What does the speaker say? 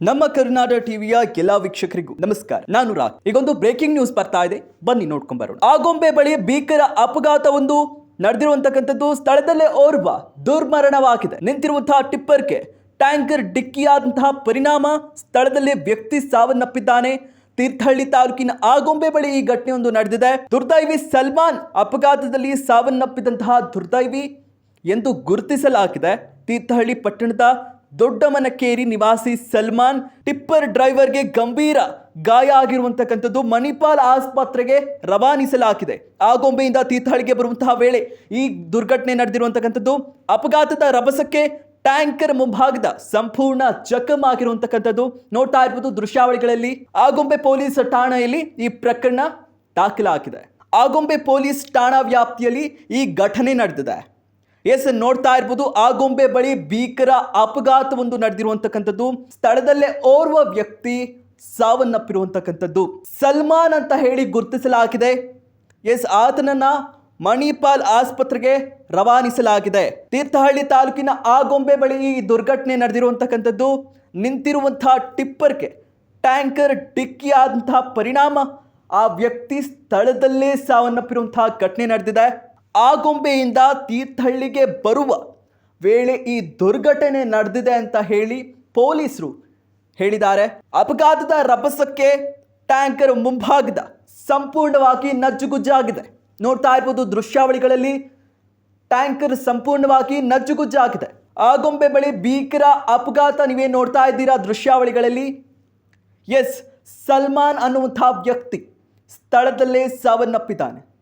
ನಮ್ಮ ಕರ್ನಾಟಕ ಟಿವಿಯ ಎಲ್ಲಾ ವೀಕ್ಷಕರಿಗೂ ನಮಸ್ಕಾರ. ನಾನು ರಾಕ್. ಈಗೊಂದು ಬ್ರೇಕಿಂಗ್ ನ್ಯೂಸ್ ಬರ್ತಾ ಇದೆ. ಬನ್ನಿ ನೋಡ್ಕೊಂಡ್ ಬರೋಣ ಆಗೊಂಬೆ ಬಳಿ ಭೀಕರ ಅಪಘಾತವೊಂದು ಒಂದು ನಡೆದಿರುವಂತಕ್ಕಂಥದ್ದು ಸ್ಥಳದಲ್ಲೇ ಓರ್ವ ದುರ್ಮರಣವಾಗಿದೆ. ನಿಂತಿರುವಂತಹ ಟಿಪ್ಪರ್ಗೆ ಟ್ಯಾಂಕರ್ ಡಿಕ್ಕಿಯಾದಂತಹ ಪರಿಣಾಮ ಸ್ಥಳದಲ್ಲೇ ವ್ಯಕ್ತಿ ಸಾವನ್ನಪ್ಪಿದ್ದಾನೆ. ತೀರ್ಥಹಳ್ಳಿ ತಾಲೂಕಿನ ಆಗೊಂಬೆ ಬಳಿ ಈ ಘಟನೆಯೊಂದು ನಡೆದಿದೆ. ದುರ್ದೈವಿ ಸಲ್ಮಾನ್ ಅಪಘಾತದಲ್ಲಿ ಸಾವನ್ನಪ್ಪಿದಂತಹ ದುರ್ದೈವಿ ಎಂದು ಗುರುತಿಸಲಾಗಿದೆ. ತೀರ್ಥಹಳ್ಳಿ ಪಟ್ಟಣದ ದೊಡ್ಡಮನಕೇರಿ ನಿವಾಸಿ ಸಲ್ಮಾನ್ ಟಿಪ್ಪರ್ ಡ್ರೈವರ್ಗೆ ಗಂಭೀರ ಗಾಯ ಆಗಿರುವಂತಕ್ಕಂಥದ್ದು ಮಣಿಪಾಲ್ ಆಸ್ಪತ್ರೆಗೆ ರವಾನಿಸಲಾಗಿದೆ. ಆಗೊಂಬೆಯಿಂದ ತೀರ್ಥಹಳ್ಳಿಗೆ ಬರುವಂತಹ ವೇಳೆ ಈ ದುರ್ಘಟನೆ ನಡೆದಿರುವಂತಕ್ಕಂಥದ್ದು ಅಪಘಾತದ ರಭಸಕ್ಕೆ ಟ್ಯಾಂಕರ್ ಮುಂಭಾಗದ ಸಂಪೂರ್ಣ ಜಖಮ್ ಆಗಿರುವಂತಕ್ಕಂಥದ್ದು ನೋಡ್ತಾ ಇರ್ಬೋದು ದೃಶ್ಯಾವಳಿಗಳಲ್ಲಿ. ಆಗೊಂಬೆ ಪೊಲೀಸ್ ಠಾಣೆಯಲ್ಲಿ ಈ ಪ್ರಕರಣ ದಾಖಲಾಗಿದೆ. ಆಗೊಂಬೆ ಪೊಲೀಸ್ ಠಾಣಾ ವ್ಯಾಪ್ತಿಯಲ್ಲಿ ಈ ಘಟನೆ ನಡೆದಿದೆ. ಎಸ್ ನೋಡ್ತಾ ಇರ್ಬೋದು ಆಗೊಂಬೆ ಬಳಿ ಭೀಕರ ಅಪಘಾತವೊಂದು ನಡೆದಿರುವಂತಕ್ಕಂಥದ್ದು. ಸ್ಥಳದಲ್ಲೇ ಓರ್ವ ವ್ಯಕ್ತಿ ಸಾವನ್ನಪ್ಪಿರುವಂತಕ್ಕಂಥದ್ದು. ಸಲ್ಮಾನ್ ಅಂತ ಹೇಳಿ ಗುರುತಿಸಲಾಗಿದೆ. ಎಸ್ ಆತನನ್ನ ಮಣಿಪಾಲ್ ಆಸ್ಪತ್ರೆಗೆ ರವಾನಿಸಲಾಗಿದೆ. ತೀರ್ಥಹಳ್ಳಿ ತಾಲೂಕಿನ ಆಗೊಂಬೆ ಬಳಿ ಈ ದುರ್ಘಟನೆ ನಡೆದಿರುವಂತಕ್ಕಂಥದ್ದು. ನಿಂತಿರುವಂತಹ ಟಿಪ್ಪರ್ಗೆ ಟ್ಯಾಂಕರ್ ಡಿಕ್ಕಿಯಾದಂತಹ ಪರಿಣಾಮ ಆ ವ್ಯಕ್ತಿ ಸ್ಥಳದಲ್ಲೇ ಸಾವನ್ನಪ್ಪಿರುವಂತಹ ಘಟನೆ ನಡೆದಿದೆ. ಆಗೊಂಬೆಯಿಂದ ತೀರ್ಥಹಳ್ಳಿಗೆ ಬರುವ ವೇಳೆ ಈ ದುರ್ಘಟನೆ ನಡೆದಿದೆ ಅಂತ ಹೇಳಿ ಪೊಲೀಸರು ಹೇಳಿದ್ದಾರೆ. ಅಪಘಾತದ ರಭಸಕ್ಕೆ ಟ್ಯಾಂಕರ್ ಮುಂಭಾಗದ ಸಂಪೂರ್ಣವಾಗಿ ನಜ್ಜುಗುಜ್ಜಾಗಿದೆ. ನೋಡ್ತಾ ಇರ್ಬೋದು ದೃಶ್ಯಾವಳಿಗಳಲ್ಲಿ ಟ್ಯಾಂಕರ್ ಸಂಪೂರ್ಣವಾಗಿ ನಜ್ಜುಗುಜ್ಜಾಗಿದೆ. ಆಗೊಂಬೆ ಬಳಿ ಭೀಕರ ಅಪಘಾತ ನೀವೇ ನೋಡ್ತಾ ಇದ್ದೀರಾ ದೃಶ್ಯಾವಳಿಗಳಲ್ಲಿ. ಎಸ್, ಸಲ್ಮಾನ್ ಅನ್ನುವಂಥ ವ್ಯಕ್ತಿ ಸ್ಥಳದಲ್ಲೇ ಸಾವನ್ನಪ್ಪಿದ್ದಾನೆ.